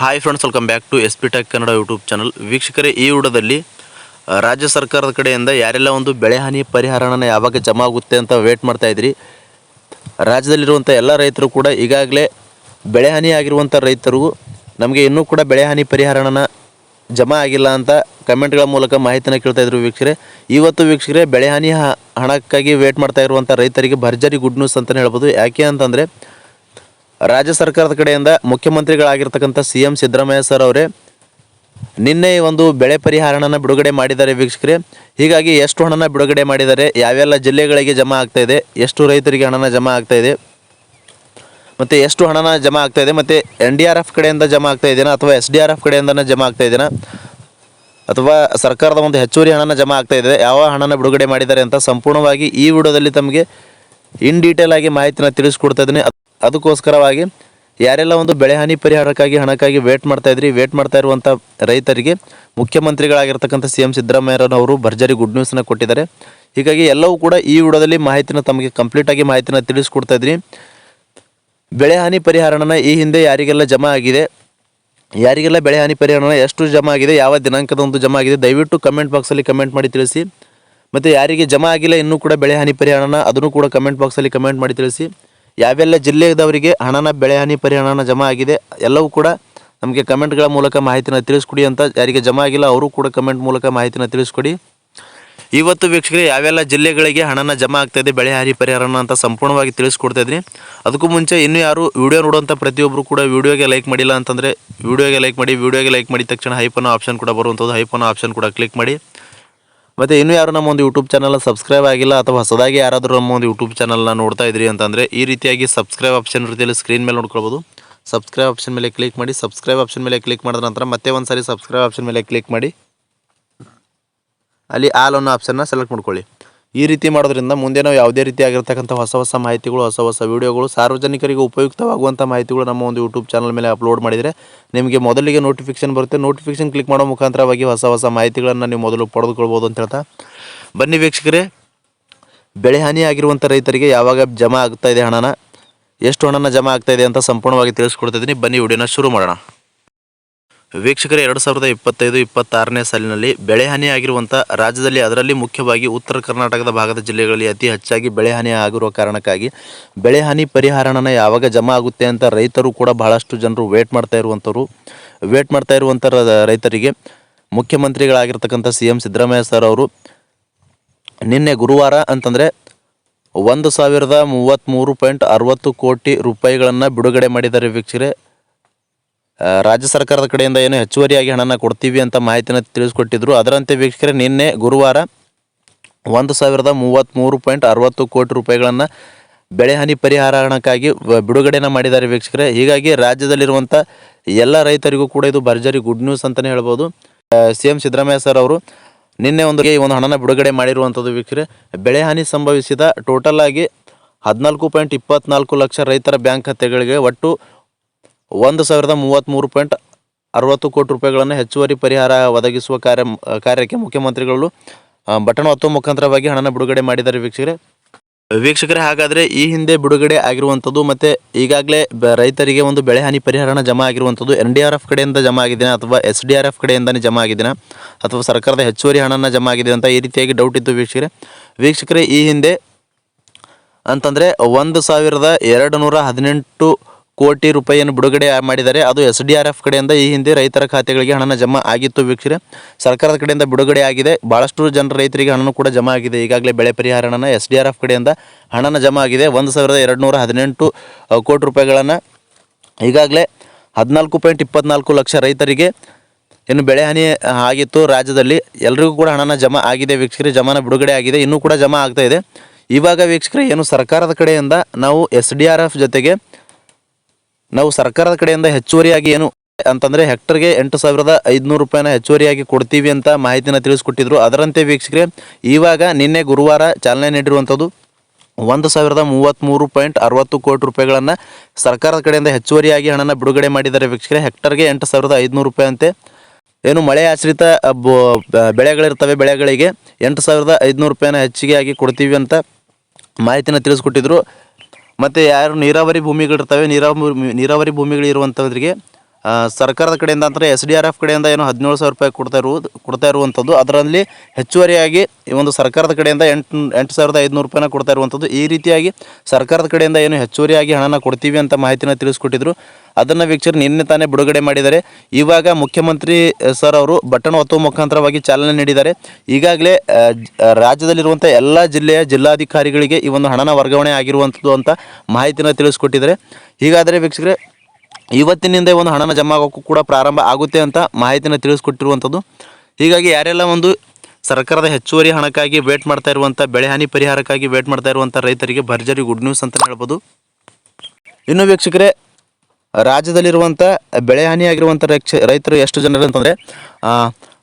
Hi friends welcome back to S P tech Kannada YouTube channel ವೀಕ್ಷಕರೇ, ಈ ವಿಡಿಯೋದಲ್ಲಿ ರಾಜ್ಯ ಸರ್ಕಾರದ ಕಡೆಯಿಂದ ಯಾರೆಲ್ಲ ಒಂದು ಬೆಳೆ ಹಾನಿ ಪರಿಹಾರನ ಯಾವಾಗ ಜಮಾ ಆಗುತ್ತೆ ಅಂತ ವೇಟ್ ಮಾಡ್ತಾ ಇದ್ರಿ. ರಾಜ್ಯದಲ್ಲಿರುವಂಥ ಎಲ್ಲ ರೈತರು ಕೂಡ ಈಗಾಗಲೇ ಬೆಳೆ ಹಾನಿ ಆಗಿರುವಂಥ ರೈತರು ನಮಗೆ ಇನ್ನೂ ಕೂಡ ಬೆಳೆ ಹಾನಿ ಪರಿಹಾರನ ಜಮಾ ಆಗಿಲ್ಲ ಅಂತ ಕಮೆಂಟ್ಗಳ ಮೂಲಕ ಮಾಹಿತಿನ ಕೇಳ್ತಾ ಇದ್ರು ವೀಕ್ಷಕರೇ. ಇವತ್ತು ವೀಕ್ಷಕರೇ, ಬೆಳೆ ಹಾನಿ ಹಣಕ್ಕಾಗಿ ವೇಟ್ ಮಾಡ್ತಾ ಇರುವಂಥ ರೈತರಿಗೆ ಭರ್ಜರಿ ಗುಡ್ ನ್ಯೂಸ್ ಅಂತಲೇ ಹೇಳ್ಬೋದು. ಯಾಕೆ ಅಂತಂದರೆ ರಾಜ್ಯ ಸರ್ಕಾರದ ಕಡೆಯಿಂದ ಮುಖ್ಯಮಂತ್ರಿಗಳಾಗಿರ್ತಕ್ಕಂಥ ಸಿ ಎಂ ಸಿದ್ದರಾಮಯ್ಯ ಸರ್ ಅವರೇ, ನಿನ್ನೆ ಒಂದು ಬೆಳೆ ಪರಿಹಾರನ ಬಿಡುಗಡೆ ಮಾಡಿದ್ದಾರೆ ವೀಕ್ಷಕರೇ. ಹೀಗಾಗಿ ಎಷ್ಟು ಹಣನ ಬಿಡುಗಡೆ ಮಾಡಿದ್ದಾರೆ ಯಾವೆಲ್ಲ ಜಿಲ್ಲೆಗಳಿಗೆ ಜಮಾ ಆಗ್ತಾ ಇದೆ, ಎಷ್ಟು ರೈತರಿಗೆ ಹಣನ ಜಮಾ ಆಗ್ತಾ ಇದೆ, ಮತ್ತು ಎಷ್ಟು ಹಣನ ಜಮಾ ಆಗ್ತಾ ಇದೆ, ಮತ್ತು ಎನ್ ಡಿ ಆರ್ ಎಫ್ ಕಡೆಯಿಂದ ಜಮಾ ಆಗ್ತಾ ಇದೆಯಾ ಅಥವಾ ಎಸ್ ಡಿ ಆರ್ ಎಫ್ ಕಡೆಯಿಂದನೇ ಜಮಾ ಆಗ್ತಾ ಇದೆಯಾ ಅಥವಾ ಸರ್ಕಾರದ ಒಂದು ಹೆಚ್ಚುವರಿ ಹಣನ ಜಮಾ ಆಗ್ತಾ ಇದೆ, ಯಾವ ಹಣನ ಬಿಡುಗಡೆ ಮಾಡಿದ್ದಾರೆ ಅಂತ ಸಂಪೂರ್ಣವಾಗಿ ಈ ವಿಡಿಯೋದಲ್ಲಿ ತಮಗೆ ಇನ್ ಡೀಟೇಲ್ ಆಗಿ ಮಾಹಿತಿನ ತಿಳಿಸ್ಕೊಡ್ತಾ ಇದ್ದೀನಿ. ಅದಕ್ಕೋಸ್ಕರವಾಗಿ ಯಾರೆಲ್ಲ ಒಂದು ಬೆಳೆ ಹಾನಿ ಪರಿಹಾರಕ್ಕಾಗಿ, ಹಣಕ್ಕಾಗಿ ವೇಟ್ ಮಾಡ್ತಾ ಇದ್ರಿ ವೇಟ್ ಮಾಡ್ತಾ ಇರುವಂಥ ರೈತರಿಗೆ ಮುಖ್ಯಮಂತ್ರಿಗಳಾಗಿರ್ತಕ್ಕಂಥ ಸಿ ಎಂ ಸಿದ್ದರಾಮಯ್ಯರವರು ಭರ್ಜರಿ ಗುಡ್ ನ್ಯೂಸ್ನ ಕೊಟ್ಟಿದ್ದಾರೆ. ಹೀಗಾಗಿ ಎಲ್ಲವೂ ಕೂಡ ಈ ವಿಡಿಯೋದಲ್ಲಿ ಮಾಹಿತಿನ ತಮಗೆ ಕಂಪ್ಲೀಟಾಗಿ ಮಾಹಿತಿನ ತಿಳಿಸ್ಕೊಡ್ತಾ ಇದ್ರಿ. ಬೆಳೆ ಹಾನಿ ಪರಿಹಾರನ ಈ ಹಿಂದೆ ಯಾರಿಗೆಲ್ಲ ಜಮಾ ಆಗಿದೆ, ಯಾರಿಗೆಲ್ಲ ಬೆಳೆ ಹಾನಿ ಪರಿಹಾರನ ಎಷ್ಟು ಜಮಾ ಆಗಿದೆ, ಯಾವ ದಿನಾಂಕದಂದು ಜಮಾ ಆಗಿದೆ, ದಯವಿಟ್ಟು ಕಮೆಂಟ್ ಬಾಕ್ಸಲ್ಲಿ ಕಮೆಂಟ್ ಮಾಡಿ ತಿಳಿಸಿ. ಮತ್ತು ಯಾರಿಗೆ ಜಮಾ ಆಗಿಲ್ಲ, ಇನ್ನೂ ಕೂಡ ಬೆಳೆ ಹಾನಿ ಪರಿಹಾರನ ಅದನ್ನು ಕೂಡ ಕಮೆಂಟ್ ಬಾಕ್ಸಲ್ಲಿ ಕಮೆಂಟ್ ಮಾಡಿ ತಿಳಿಸಿ. ಯಾವೆಲ್ಲ ಜಿಲ್ಲೆದವರಿಗೆ ಹಣನ ಬೆಳೆ ಹಾನಿ ಪರಿಹಾರನ ಜಮಾ ಆಗಿದೆ, ಎಲ್ಲವೂ ಕೂಡ ನಮಗೆ ಕಮೆಂಟ್ಗಳ ಮೂಲಕ ಮಾಹಿತಿನ ತಿಳಿಸ್ಕೊಡಿ ಅಂತ ಯಾರಿಗೆ ಜಮಾ ಆಗಿಲ್ಲ, ಅವರು ಕೂಡ ಕಮೆಂಟ್ ಮೂಲಕ ಮಾಹಿತಿನ ತಿಳಿಸ್ಕೊಡಿ. ಇವತ್ತು ವೀಕ್ಷಕರೇ, ಯಾವೆಲ್ಲ ಜಿಲ್ಲೆಗಳಿಗೆ ಹಣನ ಜಮಾ ಆಗ್ತಾಯಿದೆ ಬೆಳೆ ಹಾನಿ ಪರಿಹಾರನ ಅಂತ ಸಂಪೂರ್ಣವಾಗಿ ತಿಳಿಸ್ಕೊಡ್ತಾ ಇದ್ದೀನಿ ಅದಕ್ಕೂ ಮುಂಚೆ ಇನ್ನೂ ಯಾರು ವಿಡಿಯೋ ನೋಡುವಂಥ ಪ್ರತಿಯೊಬ್ಬರು ಕೂಡ ವೀಡಿಯೋಗೆ ಲೈಕ್ ಮಾಡಿಲ್ಲ ಅಂತಂದರೆ ವೀಡಿಯೋಗೆ ಲೈಕ್ ಮಾಡಿ, ವೀಡಿಯೋಗೆ ಲೈಕ್ ಮಾಡಿದ ತಕ್ಷಣ ಹೈಪನ್ನೋ ಆಪ್ಷನ್ ಕೂಡ ಬರುವಂಥದ್ದು ಹೈಪನ್ನೋ ಆಪ್ಷನ್ ಕೂಡ ಕ್ಲಿಕ್ ಮಾಡಿ. ಮತ್ತು ಇನ್ನೂ ಯಾರು ನಮ್ಮ ಒಂದು ಯೂಟ್ಯೂಬ್ ಚಾನಲ್ ಸಬ್ಸ್ಕ್ರೈಬ್ ಆಗಿಲ್ಲ ಅಥವಾ ಹೊಸದಾಗಿ ಯಾರಾದರೂ ನಮ್ಮ ಒಂದು ಯೂಟ್ಯೂಬ್ ಚಾನಲ್ನ ನೋಡ್ತಾ ಇದ್ರಿ ಅಂತಂದರೆ ಈ ರೀತಿಯಾಗಿ ಸಬ್ಸ್ಕ್ರೈಬ್ ಆಪ್ಷನ್ ರೀತಿಯಲ್ಲಿ ಸ್ಕ್ರೀನ್ ಮೇಲೆ ನೋಡ್ಕೊಳ್ಬೋದು. ಸಬ್ಸ್ಕ್ರೈಬ್ ಆಪ್ಷನ್ ಮೇಲೆ ಕ್ಲಿಕ್ ಮಾಡಿ ಸಬ್ಸ್ಕ್ರೈಬ್ ಆಪ್ಷನ್ ಮೇಲೆ ಕ್ಲಿಕ್ ಮಾಡಿದ ನಂತರ ಮತ್ತೆ ಒಂದು ಸಾರಿ ಸಬ್ಸ್ಕ್ರೈಬ್ ಆಪ್ಷನ್ ಮೇಲೆ ಕ್ಲಿಕ್ ಮಾಡಿ. ಅಲ್ಲಿ ಆಲ್ ಅನ್ನೋ ಆಪ್ಷನ್ನ ಸೆಲೆಕ್ಟ್ ಮಾಡ್ಕೊಳ್ಳಿ. ಈ ರೀತಿ ಮಾಡೋದ್ರಿಂದ ಮುಂದೆ ನಾವು ಯಾವುದೇ ರೀತಿಯಾಗಿರ್ತಕ್ಕಂಥ ಹೊಸ ಹೊಸ ಮಾಹಿತಿಗಳು, ಹೊಸ ಹೊಸ ವೀಡಿಯೋಗಳು, ಸಾರ್ವಜನಿಕರಿಗೆ ಉಪಯುಕ್ತವಾಗುವಂಥ ಮಾಹಿತಿಗಳು ನಮ್ಮ ಒಂದು ಯೂಟ್ಯೂಬ್ ಚಾನಲ್ ಮೇಲೆ ಅಪ್ಲೋಡ್ ಮಾಡಿದರೆ ನಿಮಗೆ ಮೊದಲಿಗೆ ನೋಟಿಫಿಕೇಶನ್ ಬರುತ್ತೆ. ನೋಟಿಫಿಕೇಶನ್ ಕ್ಲಿಕ್ ಮಾಡೋ ಮುಖಾಂತರವಾಗಿ ಹೊಸ ಹೊಸ ಮಾಹಿತಿಗಳನ್ನು ನೀವು ಮೊದಲು ಪಡೆದುಕೊಳ್ಬೋದು ಅಂತ ಹೇಳ್ತಾ. ಬನ್ನಿ ವೀಕ್ಷಕರೇ, ಬೆಳೆ ಹಾನಿಯಾಗಿರುವಂಥ ರೈತರಿಗೆ ಯಾವಾಗ ಜಮಾ ಆಗ್ತಾ ಇದೆ ಹಣನ? ಎಷ್ಟು ಹಣನ ಜಮಾ ಆಗ್ತಾ ಇದೆ ಅಂತ ಸಂಪೂರ್ಣವಾಗಿ ತಿಳಿಸ್ಕೊಡ್ತಿದ್ದೀನಿ ಬನ್ನಿ ವಿಡಿಯೋನ ಶುರು ಮಾಡೋಣ. ವೀಕ್ಷಕರೇ, ಎರಡು ಸಾವಿರದ ಇಪ್ಪತ್ತೈದು, ಇಪ್ಪತ್ತಾರನೇ ಸಾಲಿನಲ್ಲಿ ಬೆಳೆ ಹಾನಿ ಆಗಿರುವಂಥ ರಾಜ್ಯದಲ್ಲಿ ಅದರಲ್ಲಿ ಮುಖ್ಯವಾಗಿ ಉತ್ತರ ಕರ್ನಾಟಕದ ಭಾಗದ ಜಿಲ್ಲೆಗಳಲ್ಲಿ ಅತಿ ಹೆಚ್ಚಾಗಿ ಬೆಳೆ ಹಾನಿ ಆಗಿರುವ ಕಾರಣಕ್ಕಾಗಿ ಬೆಳೆ ಹಾನಿ ಪರಿಹಾರನ ಯಾವಾಗ ಜಮಾ ಆಗುತ್ತೆ ಅಂತ ರೈತರು ಕೂಡ ಬಹಳಷ್ಟು ಜನರು ವೇಟ್ ಮಾಡ್ತಾ ಇರುವಂಥವ್ರು. ವೇಟ್ ಮಾಡ್ತಾ ಇರುವಂಥ ರೈತರಿಗೆ ಮುಖ್ಯಮಂತ್ರಿಗಳಾಗಿರ್ತಕ್ಕಂಥ ಸಿ ಎಂ ಸಿದ್ದರಾಮಯ್ಯ ಸರ್ ಅವರು ನಿನ್ನೆ ಗುರುವಾರ ಅಂತಂದರೆ ಒಂದು ಸಾವಿರದ ಮೂವತ್ತ್ಮೂರು ಪಾಯಿಂಟ್ ಅರವತ್ತು ಕೋಟಿ ರೂಪಾಯಿಗಳನ್ನು ಬಿಡುಗಡೆ ಮಾಡಿದ್ದಾರೆ ವೀಕ್ಷಕರೇ. ರಾಜ್ಯ ಸರ್ಕಾರದ ಕಡೆಯಿಂದ ಏನು ಹೆಚ್ಚುವರಿಯಾಗಿ ಹಣನ ಕೊಡ್ತೀವಿ ಅಂತ ಮಾಹಿತಿನ ತಿಳಿಸ್ಕೊಟ್ಟಿದ್ರು. ಅದರಂತೆ ವೀಕ್ಷಕರೇ, ನಿನ್ನೆ ಗುರುವಾರ ಒಂದು ಸಾವಿರದ ಮೂವತ್ತ್ಮೂರು ಪಾಯಿಂಟ್ ಅರವತ್ತು ಕೋಟಿ ರೂಪಾಯಿಗಳನ್ನು ಬೆಳೆ ಹಾನಿ ಪರಿಹಾರ ಹಣಕ್ಕಾಗಿ ಬಿಡುಗಡೆನ ಮಾಡಿದ್ದಾರೆ ವೀಕ್ಷಕರೇ. ಹೀಗಾಗಿ ರಾಜ್ಯದಲ್ಲಿರುವಂಥ ಎಲ್ಲ ರೈತರಿಗೂ ಕೂಡ ಇದು ಭರ್ಜರಿ ಗುಡ್ ನ್ಯೂಸ್ ಅಂತಲೇ ಹೇಳ್ಬೋದು. ಸಿ ಎಂ ಸಿದ್ದರಾಮಯ್ಯ ಸರ್ ಅವರು ನಿನ್ನೆ ಒಂದು ಈ ಒಂದು ಹಣನ ಬಿಡುಗಡೆ ಮಾಡಿರುವಂಥದ್ದು ವೀಕ್ಷಕರೇ, ಬೆಳೆ ಹಾನಿ ಸಂಭವಿಸಿದ ಟೋಟಲ್ ಆಗಿ ಹದಿನಾಲ್ಕು ಪಾಯಿಂಟ್ ಇಪ್ಪತ್ನಾಲ್ಕು ಲಕ್ಷ ರೈತರ ಬ್ಯಾಂಕ್ ಖಾತೆಗಳಿಗೆ ಒಟ್ಟು ಒಂದು ಸಾವಿರದ ಮೂವತ್ತ್ಮೂರು ಪಾಯಿಂಟ್ ಅರವತ್ತು ಕೋಟಿ ರೂಪಾಯಿಗಳನ್ನು ಹೆಚ್ಚುವರಿ ಪರಿಹಾರ ಒದಗಿಸುವ ಕಾರ್ಯ, ಕಾರ್ಯಕ್ಕೆ ಮುಖ್ಯಮಂತ್ರಿಗಳು ಬಟನ್ ಒತ್ತುವ ಮುಖಾಂತರವಾಗಿ ಹಣನ ಬಿಡುಗಡೆ ಮಾಡಿದ್ದಾರೆ ವೀಕ್ಷಕರೇ. ವೀಕ್ಷಕರೇ, ಹಾಗಾದರೆ ಈ ಹಿಂದೆ ಬಿಡುಗಡೆ ಆಗಿರುವಂಥದ್ದು ಮತ್ತು ಈಗಾಗಲೇ ರೈತರಿಗೆ ಒಂದು ಬೆಳೆ ಹಾನಿ ಪರಿಹಾರನ ಜಮಾ ಆಗಿರುವಂಥದ್ದು ಎನ್ ಡಿ ಆರ್ ಎಫ್ ಕಡೆಯಿಂದ ಜಮಾ ಆಗಿದೆಯಾ ಅಥವಾ ಎಸ್ ಡಿ ಆರ್ ಎಫ್ ಕಡೆಯಿಂದನೇ ಜಮಾ ಆಗಿದೆಯಾ ಅಥವಾ ಸರ್ಕಾರದ ಹೆಚ್ಚುವರಿ ಹಣನ ಜಮಾ ಆಗಿದೆ ಅಂತ ಈ ರೀತಿಯಾಗಿ ಡೌಟ್ ಇತ್ತು ವೀಕ್ಷಕರೇ. ವೀಕ್ಷಕರೇ, ಈ ಹಿಂದೆ ಅಂತಂದರೆ ಒಂದು ಸಾವಿರದ ಎರಡು ನೂರ ಹದಿನೆಂಟು ಕೋಟಿ ರೂಪಾಯಿಯನ್ನು ಬಿಡುಗಡೆ ಮಾಡಿದ್ದಾರೆ. ಅದು ಎಸ್ ಡಿ ಆರ್ ಎಫ್ ಕಡೆಯಿಂದ ಈ ಹಿಂದೆ ರೈತರ ಖಾತೆಗಳಿಗೆ ಹಣನ ಜಮಾ ಆಗಿತ್ತು ವೀಕ್ಷಕರೇ ಸರ್ಕಾರದ ಕಡೆಯಿಂದ ಬಿಡುಗಡೆ ಆಗಿದೆ. ಭಾಳಷ್ಟು ಜನ ರೈತರಿಗೆ ಹಣನೂ ಕೂಡ ಜಮಾ ಆಗಿದೆ. ಈಗಾಗಲೇ ಬೆಳೆ ಪರಿಹಾರ ಹಣನ ಎಸ್ ಡಿ ಆರ್ ಎಫ್ ಕಡೆಯಿಂದ ಹಣನ ಜಮಾ ಆಗಿದೆ. ಒಂದು ಸಾವಿರದ ಎರಡು ನೂರ ಹದಿನೆಂಟು ಕೋಟಿ ರೂಪಾಯಿಗಳನ್ನು ಈಗಾಗಲೇ ಹದಿನಾಲ್ಕು ಪಾಯಿಂಟ್ ಇಪ್ಪತ್ನಾಲ್ಕು ಲಕ್ಷ ರೈತರಿಗೆ ಏನು ಬೆಳೆ ಹಾನಿ ಆಗಿತ್ತು ರಾಜ್ಯದಲ್ಲಿ. ಎಲ್ರಿಗೂ ಕೂಡ ಹಣನ ಜಮಾ ಆಗಿದೆ ವೀಕ್ಷಕರಿ ಜಮಾನ ಬಿಡುಗಡೆ ಆಗಿದೆ. ಇನ್ನೂ ಕೂಡ ಜಮಾ ಆಗ್ತಾ ಇದೆ. ಇವಾಗ ವೀಕ್ಷಕರೇ, ಏನು ಸರ್ಕಾರದ ಕಡೆಯಿಂದ ನಾವು ಎಸ್ ಡಿ ಆರ್ ಎಫ್ ಜೊತೆಗೆ ನಾವು ಸರ್ಕಾರದ ಕಡೆಯಿಂದ ಹೆಚ್ಚುವರಿಯಾಗಿ ಏನು ಅಂತಂದ್ರೆ ಹೆಕ್ಟರ್ಗೆ ಎಂಟು ಸಾವಿರದ ಐದುನೂರು ರೂಪಾಯಿನ ಹೆಚ್ಚುವರಿಯಾಗಿ ಕೊಡ್ತೀವಿ ಅಂತ ಮಾಹಿತಿನ ತಿಳಿಸ್ಕೊಟ್ಟಿದ್ರು. ಅದರಂತೆ ವೀಕ್ಷಕರೇ, ಇವಾಗ ನಿನ್ನೆ ಗುರುವಾರ ಚಾಲನೆ ನೀಡಿರುವಂಥದ್ದು ಒಂದು ಸಾವಿರದ ಮೂವತ್ತ್ಮೂರು ಪಾಯಿಂಟ್ ಅರವತ್ತು ಕೋಟಿ ರೂಪಾಯಿಗಳನ್ನು ಸರ್ಕಾರದ ಕಡೆಯಿಂದ ಹೆಚ್ಚುವರಿಯಾಗಿ ಹಣನ ಬಿಡುಗಡೆ ಮಾಡಿದ್ದಾರೆ ವೀಕ್ಷಕರೇ. ಹೆಕ್ಟರ್ಗೆ ಎಂಟು ಸಾವಿರದ ಐದುನೂರು ರೂಪಾಯಿ ಅಂತೆ. ಏನು ಮಳೆ ಆಶ್ರಿತ ಬೆಳೆಗಳಿರ್ತವೆ ಬೆಳೆಗಳಿಗೆ ಎಂಟು ಸಾವಿರದ ಐದುನೂರು ರೂಪಾಯಿನ ಹೆಚ್ಚಿಗೆ ಆಗಿ ಕೊಡ್ತೀವಿ ಅಂತ ಮಾಹಿತಿನ ತಿಳಿಸ್ಕೊಟ್ಟಿದ್ರು. ಮತ್ತು ಯಾರು ನೀರಾವರಿ ಭೂಮಿಗಳಿರ್ತವೆ ನೀರಾವರಿ ನೀರಾವರಿ ಭೂಮಿಗಳಿರುವಂಥವ್ರಿಗೆ ಸರ್ಕಾರದ ಕಡೆಯಿಂದ ಅಂದರೆ ಎಸ್ ಡಿ ಆರ್ ಎಫ್ ಕಡೆಯಿಂದ ಏನು ಹದಿನೇಳು ಸಾವಿರ ರೂಪಾಯಿ ಕೊಡ್ತಾ ಇರುವುದು ಕೊಡ್ತಾ ಇರುವಂಥದ್ದು. ಅದರಲ್ಲಿ ಹೆಚ್ಚುವರಿಯಾಗಿ ಈ ಒಂದು ಸರ್ಕಾರದ ಕಡೆಯಿಂದ ಎಂಟು ಎಂಟು ಸಾವಿರದ ಐದುನೂರು ರೂಪಾಯಿನ ಕೊಡ್ತಾ ಇರುವಂಥದ್ದು. ಈ ರೀತಿಯಾಗಿ ಸರ್ಕಾರದ ಕಡೆಯಿಂದ ಏನು ಹೆಚ್ಚುವರಿಯಾಗಿ ಹಣನ ಕೊಡ್ತೀವಿ ಅಂತ ಮಾಹಿತಿನ ತಿಳಿಸ್ಕೊಟ್ಟಿದ್ರು. ಅದನ್ನು ವೀಕ್ಷಕರು ನಿನ್ನೆ ತಾನೇ ಬಿಡುಗಡೆ ಮಾಡಿದ್ದಾರೆ. ಇವಾಗ ಮುಖ್ಯಮಂತ್ರಿ ಸರ್ ಅವರು ಬಟನ್ ಒತ್ತುವ ಮುಖಾಂತರವಾಗಿ ಚಾಲನೆ ನೀಡಿದ್ದಾರೆ. ಈಗಾಗಲೇ ರಾಜ್ಯದಲ್ಲಿರುವಂಥ ಎಲ್ಲ ಜಿಲ್ಲೆಯ ಜಿಲ್ಲಾಧಿಕಾರಿಗಳಿಗೆ ಈ ಒಂದು ಹಣನ ವರ್ಗಾವಣೆ ಆಗಿರುವಂಥದ್ದು ಅಂತ ಮಾಹಿತಿನ ತಿಳಿಸ್ಕೊಟ್ಟಿದ್ದಾರೆ. ಹೀಗಾದರೆ ವೀಕ್ಷಕರೇ ಇವತ್ತಿನಿಂದ ಒಂದು ಹಣನ ಜಮಾ ಆಗೋಕ್ಕೂ ಕೂಡ ಪ್ರಾರಂಭ ಆಗುತ್ತೆ ಅಂತ ಮಾಹಿತಿನ ತಿಳಿಸ್ಕೊಟ್ಟಿರುವಂಥದ್ದು. ಹೀಗಾಗಿ ಯಾರೆಲ್ಲ ಒಂದು ಸರ್ಕಾರದ ಹೆಚ್ಚುವರಿ ಹಣಕ್ಕಾಗಿ ವೇಟ್ ಮಾಡ್ತಾ ಇರುವಂಥ, ಬೆಳೆ ಹಾನಿ ಪರಿಹಾರಕ್ಕಾಗಿ ವೇಟ್ ಮಾಡ್ತಾ ಇರುವಂಥ ರೈತರಿಗೆ ಭರ್ಜರಿ ಗುಡ್ ನ್ಯೂಸ್ ಅಂತ ಹೇಳ್ಬೋದು. ಇನ್ನು ವೀಕ್ಷಕರೇ, ರಾಜ್ಯದಲ್ಲಿರುವಂಥ ಬೆಳೆ ಹಾನಿಯಾಗಿರುವಂಥ ರಕ್ಷ, ರೈತರು ಎಷ್ಟು ಜನರು ಅಂತಂದರೆ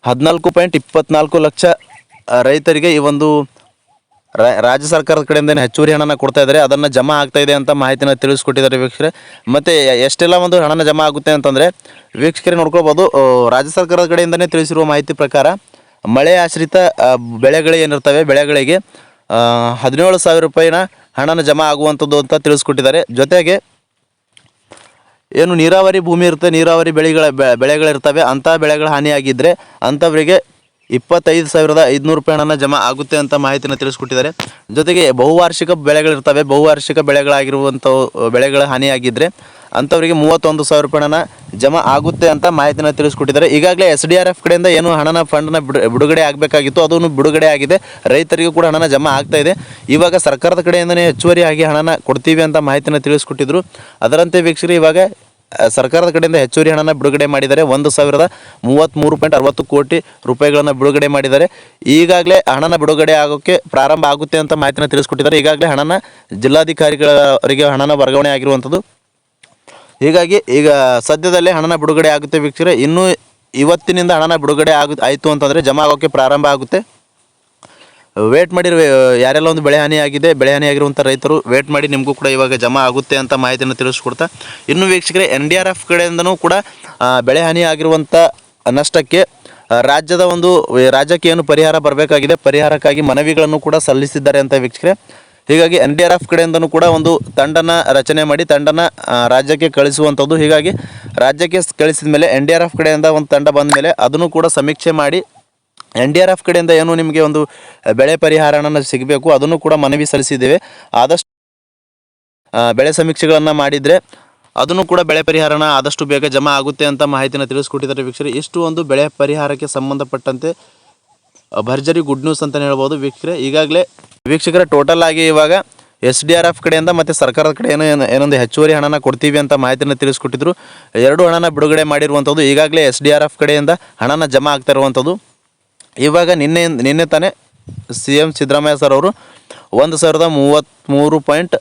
ಹದಿನಾಲ್ಕು ಪಾಯಿಂಟ್ ಇಪ್ಪತ್ನಾಲ್ಕು ಲಕ್ಷ ರೈತರಿಗೆ ಈ ಒಂದು ರಾಜ್ಯ ಸರ್ಕಾರದ ಕಡೆಯಿಂದ ಹೆಚ್ಚುವರಿ ಹಣನ ಕೊಡ್ತಾ ಇದ್ದಾರೆ. ಅದನ್ನು ಜಮಾ ಆಗ್ತಾ ಇದೆ ಅಂತ ಮಾಹಿತಿನ ತಿಳಿಸ್ಕೊಟ್ಟಿದ್ದಾರೆ ವೀಕ್ಷಕರೇ. ಮತ್ತು ಎಷ್ಟೆಲ್ಲ ಒಂದು ಹಣನ ಜಮಾ ಆಗುತ್ತೆ ಅಂತಂದರೆ, ವೀಕ್ಷಕರೇ ನೋಡ್ಕೊಳ್ಬೋದು ರಾಜ್ಯ ಸರ್ಕಾರದ ಕಡೆಯಿಂದನೇ ತಿಳಿಸಿರುವ ಮಾಹಿತಿ ಪ್ರಕಾರ, ಮಳೆ ಆಶ್ರಿತ ಬೆಳೆಗಳು ಏನಿರ್ತವೆ, ಬೆಳೆಗಳಿಗೆ ಹದಿನೇಳು ಸಾವಿರ ರೂಪಾಯಿನ ಹಣನ ಜಮಾ ಆಗುವಂಥದ್ದು ಅಂತ ತಿಳಿಸ್ಕೊಟ್ಟಿದ್ದಾರೆ. ಜೊತೆಗೆ, ಏನು ನೀರಾವರಿ ಭೂಮಿ ಇರುತ್ತೆ, ನೀರಾವರಿ ಬೆಳೆಗಳ ಬೆಳೆಗಳಿರ್ತವೆ, ಅಂಥ ಬೆಳೆಗಳ ಹಾನಿಯಾಗಿದ್ದರೆ ಅಂಥವರಿಗೆ ಇಪ್ಪತ್ತೈದು ಸಾವಿರದ ಐದುನೂರು ರೂಪಾಯಿ ಹಣನ ಜಮಾ ಆಗುತ್ತೆ ಅಂತ ಮಾಹಿತಿನ ತಿಳಿಸ್ಕೊಟ್ಟಿದ್ದಾರೆ. ಜೊತೆಗೆ ಬಹುವಾರ್ಷಿಕ ಬೆಳೆಗಳಿರ್ತವೆ. ಬಹುವಾರ್ಷಿಕ ಬೆಳೆಗಳಾಗಿರುವಂಥ ಬೆಳೆಗಳ ಹಾನಿಯಾಗಿದ್ದರೆ ಅಂಥವರಿಗೆ ಮೂವತ್ತೊಂದು ಸಾವಿರ ರೂಪಾಯಿ ಹಣನ ಜಮಾ ಆಗುತ್ತೆ ಅಂತ ಮಾಹಿತಿನ ತಿಳಿಸ್ಕೊಟ್ಟಿದ್ದಾರೆ. ಈಗಾಗಲೇ ಎಸ್ ಡಿ ಆರ್ ಎಫ್ ಕಡೆಯಿಂದ ಏನು ಹಣನ ಫಂಡ್ನ ಬಿಡು, ಬಿಡುಗಡೆ ಆಗಬೇಕಾಗಿತ್ತು. ಅದನ್ನು ಬಿಡುಗಡೆ ಆಗಿದೆ. ರೈತರಿಗೂ ಕೂಡ ಹಣನ ಜಮಾ ಆಗ್ತಾ ಇದೆ. ಇವಾಗ ಸರ್ಕಾರದ ಕಡೆಯಿಂದನೇ ಹೆಚ್ಚುವರಿಯಾಗಿ ಹಣನ ಕೊಡ್ತೀವಿ ಅಂತ ಮಾಹಿತಿನ ತಿಳಿಸ್ಕೊಟ್ಟಿದ್ರು. ಅದರಂತೆ ವೀಕ್ಷಕರು, ಇವಾಗ ಸರ್ಕಾರದ ಕಡೆಯಿಂದ ಹೆಚ್ಚುವರಿ ಹಣನ ಬಿಡುಗಡೆ ಮಾಡಿದರೆ ಒಂದು ಸಾವಿರದ ಮೂವತ್ತ್ಮೂರು ಪಾಯಿಂಟ್ ಅರವತ್ತು ಕೋಟಿ ರೂಪಾಯಿಗಳನ್ನು ಬಿಡುಗಡೆ ಮಾಡಿದ್ದಾರೆ. ಈಗಾಗಲೇ ಹಣನ ಬಿಡುಗಡೆ ಆಗೋಕ್ಕೆ ಪ್ರಾರಂಭ ಆಗುತ್ತೆ ಅಂತ ಮಾಹಿತಿನ ತಿಳಿಸ್ಕೊಟ್ಟಿದ್ದಾರೆ. ಈಗಾಗಲೇ ಹಣನ ಜಿಲ್ಲಾಧಿಕಾರಿಗಳವರಿಗೆ ಹಣನ ವರ್ಗಾವಣೆ ಆಗಿರುವಂಥದ್ದು. ಹೀಗಾಗಿ ಈಗ ಸದ್ಯದಲ್ಲೇ ಹಣನ ಬಿಡುಗಡೆ ಆಗುತ್ತೆ ವೀಕ್ಷಕರೇ. ಇನ್ನೂ ಇವತ್ತಿನಿಂದ ಹಣನ ಬಿಡುಗಡೆ ಆಗ, ಆಯಿತು ಅಂತಂದರೆ ಜಮಾ ಆಗೋಕ್ಕೆ ಪ್ರಾರಂಭ ಆಗುತ್ತೆ. ವೇಟ್ ಮಾಡಿರ ಯಾರೆಲ್ಲ ಒಂದು ಬೆಳೆ ಹಾನಿ ಆಗಿದೆ, ಬೆಳೆ ಹಾನಿ ಆಗಿರುವಂಥ ರೈತರು ವೇಟ್ ಮಾಡಿ ನಿಮಗೂ ಕೂಡ ಇವಾಗ ಜಮಾ ಆಗುತ್ತೆ ಅಂತ ಮಾಹಿತಿಯನ್ನು ತಿಳಿಸ್ಕೊಡ್ತಾ. ಇನ್ನು ವೀಕ್ಷಕರೇ ಎನ್ ಡಿ ಆರ್ ಎಫ್ ಕಡೆಯಿಂದನೂ ಕೂಡ ಬೆಳೆ ಹಾನಿ ಆಗಿರುವಂಥ ನಷ್ಟಕ್ಕೆ ರಾಜ್ಯದ ಒಂದು ರಾಜ್ಯಕ್ಕೆ ಏನು ಪರಿಹಾರ ಬರಬೇಕಾಗಿದೆ, ಪರಿಹಾರಕ್ಕಾಗಿ ಮನವಿಗಳನ್ನು ಕೂಡ ಸಲ್ಲಿಸಿದ್ದಾರೆ ಅಂತ ವೀಕ್ಷಕರೇ. ಹೀಗಾಗಿ ಎನ್ ಡಿ ಆರ್ ಎಫ್ ಕಡೆಯಿಂದನೂ ಕೂಡ ಒಂದು ತಂಡನ ರಚನೆ ಮಾಡಿ, ತಂಡನ ರಾಜ್ಯಕ್ಕೆ ಕಳಿಸುವಂಥದ್ದು. ಹೀಗಾಗಿ ರಾಜ್ಯಕ್ಕೆ ಕಳಿಸಿದ ಮೇಲೆ ಎನ್ ಡಿ ಆರ್ ಎಫ್ ಕಡೆಯಿಂದ ಒಂದು ತಂಡ ಬಂದ ಮೇಲೆ ಅದನ್ನು ಕೂಡ ಸಮೀಕ್ಷೆ ಮಾಡಿ ಎನ್ ಡಿ ಆರ್ ಎಫ್ ಕಡೆಯಿಂದ ಏನು ನಿಮಗೆ ಒಂದು ಬೆಳೆ ಪರಿಹಾರ ಸಿಗಬೇಕು, ಅದನ್ನು ಕೂಡ ಮನವಿ ಸಲ್ಲಿಸಿದ್ದೇವೆ. ಆದಷ್ಟು ಬೆಳೆ ಸಮೀಕ್ಷೆಗಳನ್ನು ಮಾಡಿದರೆ ಅದನ್ನು ಕೂಡ ಬೆಳೆ ಪರಿಹಾರನ ಆದಷ್ಟು ಬೇಗ ಜಮಾ ಆಗುತ್ತೆ ಅಂತ ಮಾಹಿತಿನ ತಿಳಿಸ್ಕೊಟ್ಟಿದ್ದಾರೆ ವೀಕ್ಷಕರು. ಇಷ್ಟು ಒಂದು ಬೆಳೆ ಪರಿಹಾರಕ್ಕೆ ಸಂಬಂಧಪಟ್ಟಂತೆ ಭರ್ಜರಿ ಗುಡ್ ನ್ಯೂಸ್ ಅಂತಲೇ ಹೇಳ್ಬೋದು ವೀಕ್ಷಕರೇ. ಈಗಾಗಲೇ ವೀಕ್ಷಕರ ಟೋಟಲ್ ಆಗಿ ಇವಾಗ ಎಸ್ ಡಿ ಆರ್ ಎಫ್ ಕಡೆಯಿಂದ ಮತ್ತು ಸರ್ಕಾರದ ಕಡೆ ಏನೋ- ಏನೊಂದು ಹೆಚ್ಚುವರಿ ಹಣನ ಕೊಡ್ತೀವಿ ಅಂತ ಮಾಹಿತಿನ ತಿಳಿಸ್ಕೊಟ್ಟಿದ್ರು. ಎರಡು ಹಣನ ಬಿಡುಗಡೆ ಮಾಡಿರುವಂಥದ್ದು ಈಗಾಗಲೇ ಎಸ್ ಡಿ ಆರ್ ಎಫ್ ಕಡೆಯಿಂದ ಹಣನ ಜಮಾ ಆಗ್ತಾ ಇರುವಂಥದ್ದು. ಇವಾಗ ನಿನ್ನೆ ನಿನ್ನೆ ತಾನೇ ಸಿ ಎಂ ಸಿದ್ದರಾಮಯ್ಯ ಸರ್ ಅವರು ಒಂದು ಸಾವಿರದ ಮೂವತ್ತ್ಮೂರು ಪಾಯಿಂಟ್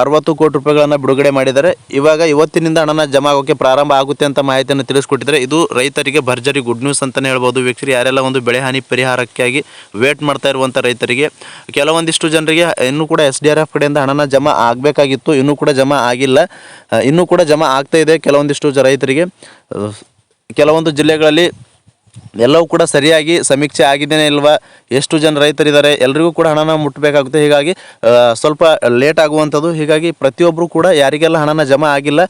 ಅರವತ್ತು ಕೋಟಿ ರೂಪಾಯಿಗಳನ್ನು ಬಿಡುಗಡೆ ಮಾಡಿದ್ದಾರೆ. ಇವಾಗ ಇವತ್ತಿನಿಂದ ಹಣನ ಜಮಾ ಆಗೋಕ್ಕೆ ಪ್ರಾರಂಭ ಆಗುತ್ತೆ ಅಂತ ಮಾಹಿತಿಯನ್ನು ತಿಳಿಸ್ಕೊಟ್ಟಿದ್ದಾರೆ. ಇದು ರೈತರಿಗೆ ಭರ್ಜರಿ ಗುಡ್ ನ್ಯೂಸ್ ಅಂತಲೇ ಹೇಳ್ಬೋದು. ವೀಕ್ಷಕರು, ಯಾರೆಲ್ಲ ಒಂದು ಬೆಳೆ ಹಾನಿ ಪರಿಹಾರಕ್ಕಾಗಿ ವೇಟ್ ಮಾಡ್ತಾ ಇರುವಂಥ ರೈತರಿಗೆ, ಕೆಲವೊಂದಿಷ್ಟು ಜನರಿಗೆ ಇನ್ನೂ ಕೂಡ ಎಸ್ ಡಿ ಆರ್ ಎಫ್ ಕಡೆಯಿಂದ ಹಣನ ಜಮಾ ಆಗಬೇಕಾಗಿತ್ತು. ಇನ್ನೂ ಕೂಡ ಜಮಾ ಆಗಿಲ್ಲ. ಇನ್ನೂ ಕೂಡ ಜಮಾ ಆಗ್ತಾ ಇದೆ. ಕೆಲವೊಂದಿಷ್ಟು ರೈತರಿಗೆ ಕೆಲವೊಂದು ಜಿಲ್ಲೆಗಳಲ್ಲಿ ಎಲ್ಲವೂ ಕೂಡ ಸರಿಯಾಗಿ ಸಮೀಕ್ಷೆ ಆಗಿದ್ದೇನೆ ಇಲ್ವಾ? ಎಷ್ಟು ಜನ ರೈತರಿದ್ದಾರೆ? ಎಲ್ರಿಗೂ ಕೂಡ ಹಣನ ಮುಟ್ಟಬೇಕಾಗುತ್ತೆ ಹೀಗಾಗಿ ಸ್ವಲ್ಪ ಲೇಟ್ ಆಗುವಂಥದ್ದು. ಹೀಗಾಗಿ ಪ್ರತಿಯೊಬ್ಬರು ಕೂಡ ಯಾರಿಗೆಲ್ಲ ಹಣನ ಜಮಾ ಆಗಿಲ್ಲ,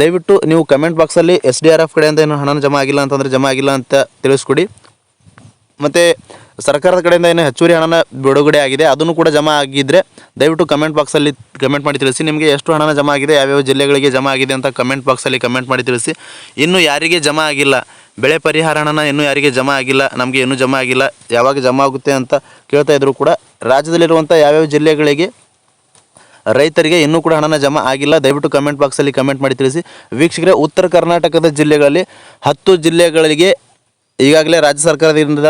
ದಯವಿಟ್ಟು ನೀವು ಕಮೆಂಟ್ ಬಾಕ್ಸಲ್ಲಿ ಎಸ್ ಡಿ ಆರ್ ಎಫ್ ಕಡೆಯಿಂದ ಏನು ಹಣನ ಜಮಾ ಆಗಿಲ್ಲ ಅಂತಂದರೆ ಜಮಾ ಆಗಿಲ್ಲ ಅಂತ ತಿಳಿಸ್ಕೊಡಿ. ಮತ್ತು ಸರ್ಕಾರದ ಕಡೆಯಿಂದ ಏನು ಹೆಚ್ಚುವರಿ ಹಣನ ಬಿಡುಗಡೆ ಆಗಿದೆ, ಅದನ್ನು ಕೂಡ ಜಮಾ ಆಗಿದ್ದರೆ ದಯವಿಟ್ಟು ಕಮೆಂಟ್ ಬಾಕ್ಸಲ್ಲಿ ಕಮೆಂಟ್ ಮಾಡಿ ತಿಳಿಸಿ. ನಿಮಗೆ ಎಷ್ಟು ಹಣನ ಜಮಾ ಆಗಿದೆ, ಯಾವ್ಯಾವ ಜಿಲ್ಲೆಗಳಿಗೆ ಜಮಾ ಆಗಿದೆ ಅಂತ ಕಮೆಂಟ್ ಬಾಕ್ಸಲ್ಲಿ ಕಮೆಂಟ್ ಮಾಡಿ ತಿಳಿಸಿ. ಇನ್ನು ಯಾರಿಗೆ ಜಮಾ ಆಗಿಲ್ಲ ಬೆಳೆ ಪರಿಹಾರ ಹಣನ ಇನ್ನೂ ಯಾರಿಗೆ ಜಮಾ ಆಗಿಲ್ಲ, ನಮಗೆ ಇನ್ನೂ ಜಮಾ ಆಗಿಲ್ಲ, ಯಾವಾಗ ಜಮಾ ಆಗುತ್ತೆ ಅಂತ ಕೇಳ್ತಾ ಇದ್ರು ಕೂಡ ರಾಜ್ಯದಲ್ಲಿರುವಂಥ ಯಾವ್ಯಾವ ಜಿಲ್ಲೆಗಳಿಗೆ ರೈತರಿಗೆ ಇನ್ನೂ ಕೂಡ ಹಣನ ಜಮಾ ಆಗಿಲ್ಲ, ದಯವಿಟ್ಟು ಕಮೆಂಟ್ ಬಾಕ್ಸಲ್ಲಿ ಕಮೆಂಟ್ ಮಾಡಿ ತಿಳಿಸಿ. ವೀಕ್ಷಕರೇ, ಉತ್ತರ ಕರ್ನಾಟಕದ ಜಿಲ್ಲೆಗಳಲ್ಲಿ ಹತ್ತು ಜಿಲ್ಲೆಗಳಿಗೆ ಈಗಾಗಲೇ ರಾಜ್ಯ ಸರ್ಕಾರದಿಂದ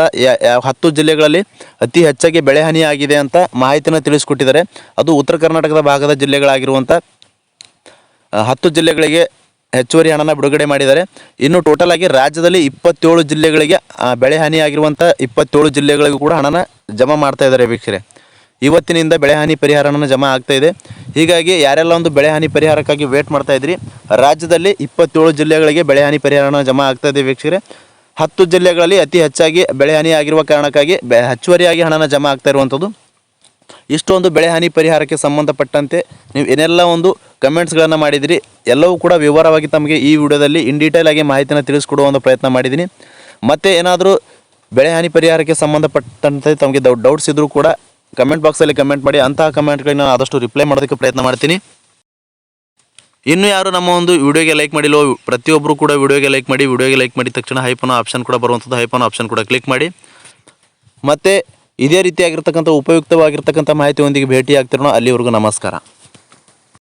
ಹತ್ತು ಜಿಲ್ಲೆಗಳಲ್ಲಿ ಅತಿ ಹೆಚ್ಚಾಗಿ ಬೆಳೆ ಹಾನಿಯಾಗಿದೆ ಅಂತ ಮಾಹಿತಿಯನ್ನು ತಿಳಿಸ್ಕೊಟ್ಟಿದ್ದಾರೆ. ಅದು ಉತ್ತರ ಕರ್ನಾಟಕದ ಭಾಗದ ಜಿಲ್ಲೆಗಳಾಗಿರುವಂಥ ಹತ್ತು ಜಿಲ್ಲೆಗಳಿಗೆ ಹೆಚ್ಚುವರಿ ಹಣನ ಬಿಡುಗಡೆ ಮಾಡಿದ್ದಾರೆ. ಇನ್ನು ಟೋಟಲ್ ಆಗಿ ರಾಜ್ಯದಲ್ಲಿ ಇಪ್ಪತ್ತೇಳು ಜಿಲ್ಲೆಗಳಿಗೆ ಬೆಳೆ ಹಾನಿಯಾಗಿರುವಂಥ ಇಪ್ಪತ್ತೇಳು ಜಿಲ್ಲೆಗಳಿಗೂ ಕೂಡ ಹಣನ ಜಮಾ ಮಾಡ್ತಾ ಇದ್ದಾರೆ ವೀಕ್ಷಕರೇ. ಇವತ್ತಿನಿಂದ ಬೆಳೆ ಹಾನಿ ಪರಿಹಾರನ ಜಮಾ ಆಗ್ತಾ ಇದೆ. ಹೀಗಾಗಿ ಯಾರೆಲ್ಲ ಒಂದು ಬೆಳೆ ಹಾನಿ ಪರಿಹಾರಕ್ಕಾಗಿ ವೇಟ್ ಮಾಡ್ತಾ ಇದ್ರಿ, ರಾಜ್ಯದಲ್ಲಿ ಇಪ್ಪತ್ತೇಳು ಜಿಲ್ಲೆಗಳಿಗೆ ಬೆಳೆ ಹಾನಿ ಪರಿಹಾರ ಹಣ ಜಮಾ ಆಗ್ತಾ ಇದೆ ವೀಕ್ಷಕರೇ. ಹತ್ತು ಜಿಲ್ಲೆಗಳಲ್ಲಿ ಅತಿ ಹೆಚ್ಚಾಗಿ ಬೆಳೆ ಹಾನಿ ಆಗಿರುವ ಕಾರಣಕ್ಕಾಗಿ ಬೆ, ಹೆಚ್ಚುವರಿಯಾಗಿ ಹಣನ ಜಮಾ ಆಗ್ತಾ ಇರುವಂಥದ್ದು ಇಷ್ಟೊಂದು ಬೆಳೆ ಹಾನಿ ಪರಿಹಾರಕ್ಕೆ ಸಂಬಂಧಪಟ್ಟಂತೆ ನೀವು ಏನೆಲ್ಲ ಒಂದು ಕಮೆಂಟ್ಸ್ಗಳನ್ನು ಮಾಡಿದಿರಿ, ಎಲ್ಲವೂ ಕೂಡ ವಿವರವಾಗಿ ತಮಗೆ ಈ ವಿಡಿಯೋದಲ್ಲಿ ಇನ್ ಡೀಟೇಲ್ ಆಗಿ ಮಾಹಿತಿನ ತಿಳಿಸ್ಕೊಡುವ ಒಂದು ಪ್ರಯತ್ನ ಮಾಡಿದ್ದೀನಿ. ಮತ್ತು ಏನಾದರೂ ಬೆಳೆ ಹಾನಿ ಪರಿಹಾರಕ್ಕೆ ಸಂಬಂಧಪಟ್ಟಂತೆ ತಮಗೆ ಡೌಟ್ಸ್ ಇದ್ದರೂ ಕೂಡ ಕಮೆಂಟ್ ಬಾಕ್ಸಲ್ಲಿ ಕಮೆಂಟ್ ಮಾಡಿ, ಅಂತಹ ಕಮೆಂಟ್ಗಳನ್ನ ನಾನು ಆದಷ್ಟು ರಿಪ್ಲೈ ಮಾಡೋದಕ್ಕೆ ಪ್ರಯತ್ನ ಮಾಡ್ತೀನಿ. ಇನ್ನು ಯಾರು ನಮ್ಮ ಒಂದು ವಿಡಿಯೋಗೆ ಲೈಕ್ ಮಾಡಿಲ್ಲೋ ಪ್ರತಿಯೊಬ್ಬರು ಕೂಡ ವಿಡಿಯೋಗೆ ಲೈಕ್ ಮಾಡಿ, ವಿಡಿಯೋಗೆ ಲೈಕ್ ಮಾಡಿದ ತಕ್ಷಣ ಹೈಪನ ಆಪ್ಷನ್ ಕೂಡ ಬರುವಂಥದ್ದು ಹೈಪನ ಆಪ್ಷನ್ ಕೂಡ ಕ್ಲಿಕ್ ಮಾಡಿ. ಮತ್ತು ಇದೇ ರೀತಿಯಾಗಿರ್ತಕ್ಕಂಥ ಉಪಯುಕ್ತವಾಗಿರ್ತಕ್ಕಂಥ ಮಾಹಿತಿಯೊಂದಿಗೆ ಭೇಟಿ ಆಗ್ತಿರೋಣ ಅಲ್ಲಿವರೆಗೂ ನಮಸ್ಕಾರ.